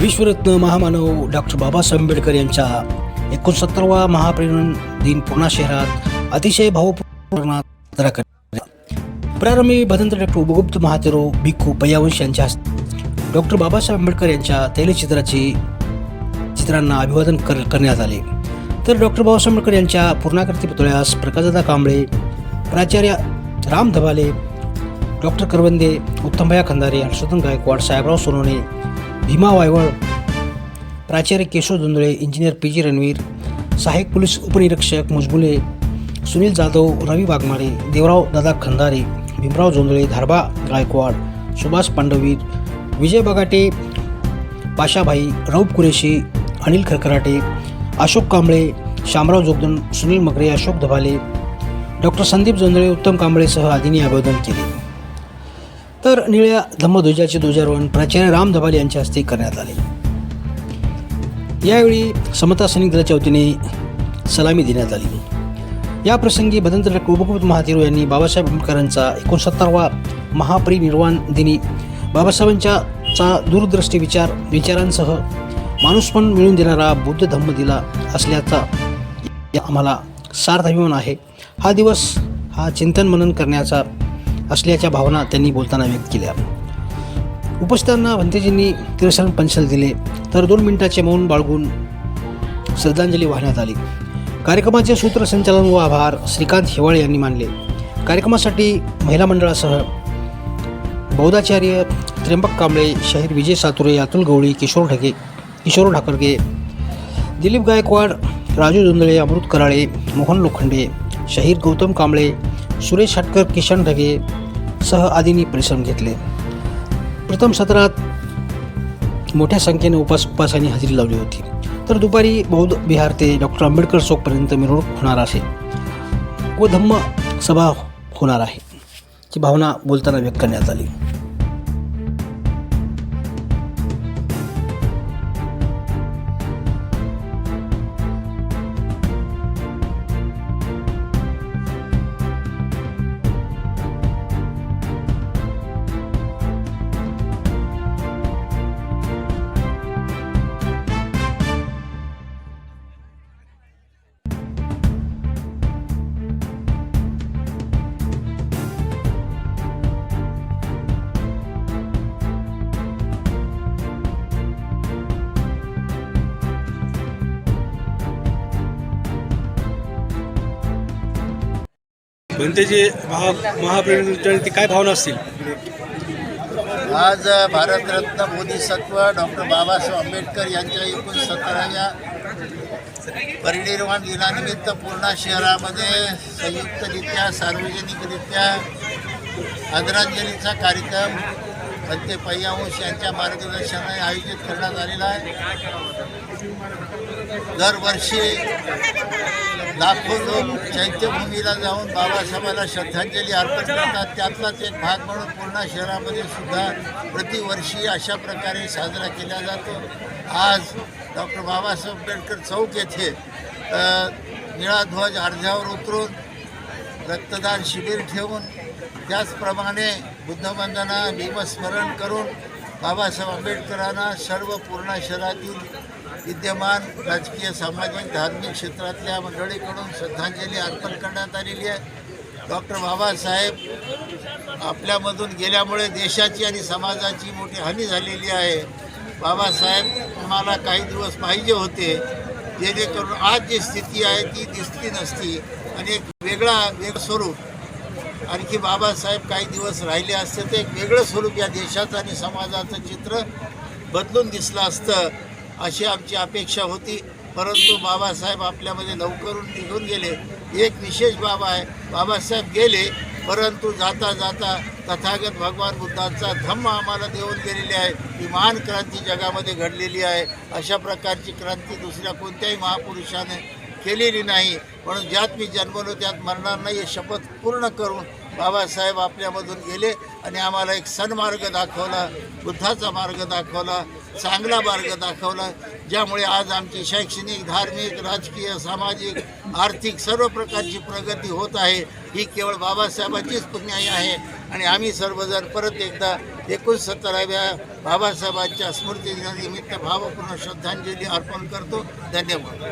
विश्वरत्न महामानव डॉक्टर बाबासाहेब आंबेडकर यांच्या एकोणसत्तरवा महाप्रेरण दिन पुणा शहरात अतिशय भावपूर्ण प्रारंभी भदंत डॉक्टर उपगुप्त महातेरो भिक्खू पय्यावंश यांच्या हस्ते डॉक्टर बाबासाहेब आंबेडकर यांच्या तैलचित्राची चित्रांना अभिवादन कर करण्यात आले. तर डॉक्टर बाबासाहेब आंबेडकर यांच्या पूर्णाकृती पुतळ्यास प्रकाशदादा कांबळे प्राचार्य राम धबाले डॉक्टर करवंदे उत्तमभया खंदारे हर्षवर्धन गायकवाड साहेबराव सोनवणे भीमा वायवळ प्राचार्य Keshav Dhundale engineer P G Ranvir सहाय्यक पोलीस उपनिरीक्षक मुजबुले सुनील जाधव रवी वाघमारे देवराव दादा खंदारे भीमराव जोंधळे धारबा गायकवाड सुभाष पांडवीर विजय बगाटे पाशाभाई रौप कुरेशी अनिल खरखराटे अशोक कांबळे शामराव जोगदन सुनील मगरे अशोक धबाले डॉक्टर संदीप जोंधळे उत्तम कांबळेसह आदींनी अभिवादन केले. तर निळ्या धम्मध्वजाचे ध्वजारोहण प्राचार्य राम धबाले यांच्या हस्ते करण्यात आले. यावेळी समता सैनिक दलाच्या वतीने सलामी देण्यात आली. या प्रसंगी भदंत डॉक्टर उपकृत महातेरो यांनी बाबासाहेब आंबेडकरांचा एकोणसत्तरवा महापरिनिर्वाण दिनी बाबासाहेबांच्या चा दूरदृष्टी विचार विचारांसह माणूसपण मिळून देणारा बुद्ध धम्म दिला असल्याचा आम्हाला सार्थ अभिमान आहे. हा दिवस हा चिंतन मनन करण्याचा असल्याच्या भावना त्यांनी बोलताना व्यक्त केल्या. उपस्थितांना भंतेजींनी तिरसरण पंचल दिले तर दोन मिनिटाचे मौन बाळगून श्रद्धांजली वाहण्यात आली. कार्यक्रमाचे सूत्रसंचालन व आभार श्रीकांत हिवाळे यांनी मानले. कार्यक्रमासाठी महिला मंडळासह बौद्धाचार्य त्र्यंबक कांबळे शाहीर विजय सातुरे अतुल गवळी किशोर ढगे किशोर ठाकरगे दिलीप गायकवाड राजू जोंधळे अमृत कराळे मोहन लोखंडे शाहीर गौतम कांबळे सुरेश हटकर किशन ढगे सह आदींनी परिश्रम घेतले. प्रथम सत्रात मोठ्या संख्येने उपास उपासांनी हजेरी लावली होती. तर दुपारी बौद्ध बिहार ते डॉक्टर आंबेडकर चौकपर्यंत मिरवणूक होणार आहे. व धम्म सभा होणार आहे. ची भावना बोलताना व्यक्त करण्यात आली. जनतेचे महा महाप्रेरणेची काय भावना असतील? आज भारतरत्न बोधिसत्व डॉक्टर बाबासाहेब आंबेडकर यांच्या एकूण सतराव्या परिनिर्वाण दिनानिमित्त पूर्णा शहरामध्ये संयुक्तरित्या सार्वजनिकरित्या आदरांजलीचा कार्यक्रम पंते पय्यावंश यांच्या मार्गदर्शनाने आयोजित करण्यात आलेला आहे. दरवर्षी लाखो लोक चैत्यभूमीला जाऊन बाबासाहेबाला श्रद्धांजली अर्पण करतात. त्यातलाच एक भाग म्हणून पूर्णा शहरामध्ये सुद्धा प्रतिवर्षी अशा प्रकारे साजरा केला जातो. आज डॉक्टर बाबासाहेब आंबेडकर चौक येथे निळा ध्वज अर्ध्यावर उतरून रक्तदान शिबिर ठेवून त्याचप्रमाणे बुद्धवंदना भीमस्मरण करून बाबासाहेब आंबेडकरांना सर्व पूर्णा शहरातील विद्यमान राजकीय सामाजिक धार्मिक क्षेत्रातल्या मंडळीकडून श्रद्धांजली अर्पण करण्यात आलेली आहे. डॉक्टर बाबासाहेब आपल्यामधून गेल्यामुळे देशाची आणि समाजाची मोठी हानी झालेली आहे. बाबासाहेब आम्हाला काही दिवस पाहिजे होते जेणेकरून आज जी स्थिती आहे ती दिसली नसती. आणि एक वेगळा वेग स्वरूप आणखी बाबासाहेब काही दिवस राहिले असते तर एक वेगळं स्वरूप या देशाचं आणि समाजाचं चित्र बदलून दिसलं असतं अशी आमची अपेक्षा होती. परंतु बाबासाहेब आपल्यामध्ये लवकरून निघून गेले. एक विशेष बाबा आहे बाबासाहेब गेले परंतु जाता जाता तथागत भगवान बुद्धांचा धम्म आम्हाला देऊन गेलेली आहे. ही महान क्रांती जगामध्ये घडलेली आहे. अशा प्रकारची क्रांती दुसऱ्या कोणत्याही महापुरुषाने केलेली नाही म्हणून ज्यात मी जन्मलो त्यात मरणार नाही हे शपथ पूर्ण करून बाबासाहेब आपल्यामधून गेले आणि आम्हाला एक सन्मार्ग दाखवला बुद्धाचा मार्ग दाखवला चांगला मार्ग दाखवला ज्यामुळे आज आमची शैक्षणिक धार्मिक राजकीय सामाजिक आर्थिक सर्व प्रकारची प्रगती होत आहे. ही केवळ बाबासाहेबांचीच पुण्याई आहे आणि आम्ही सर्वजण परत एकदा एकोणसत्तराव्या बाबासाहेबांच्या स्मृतीदिनानिमित्त भावपूर्ण श्रद्धांजली अर्पण करतो. धन्यवाद.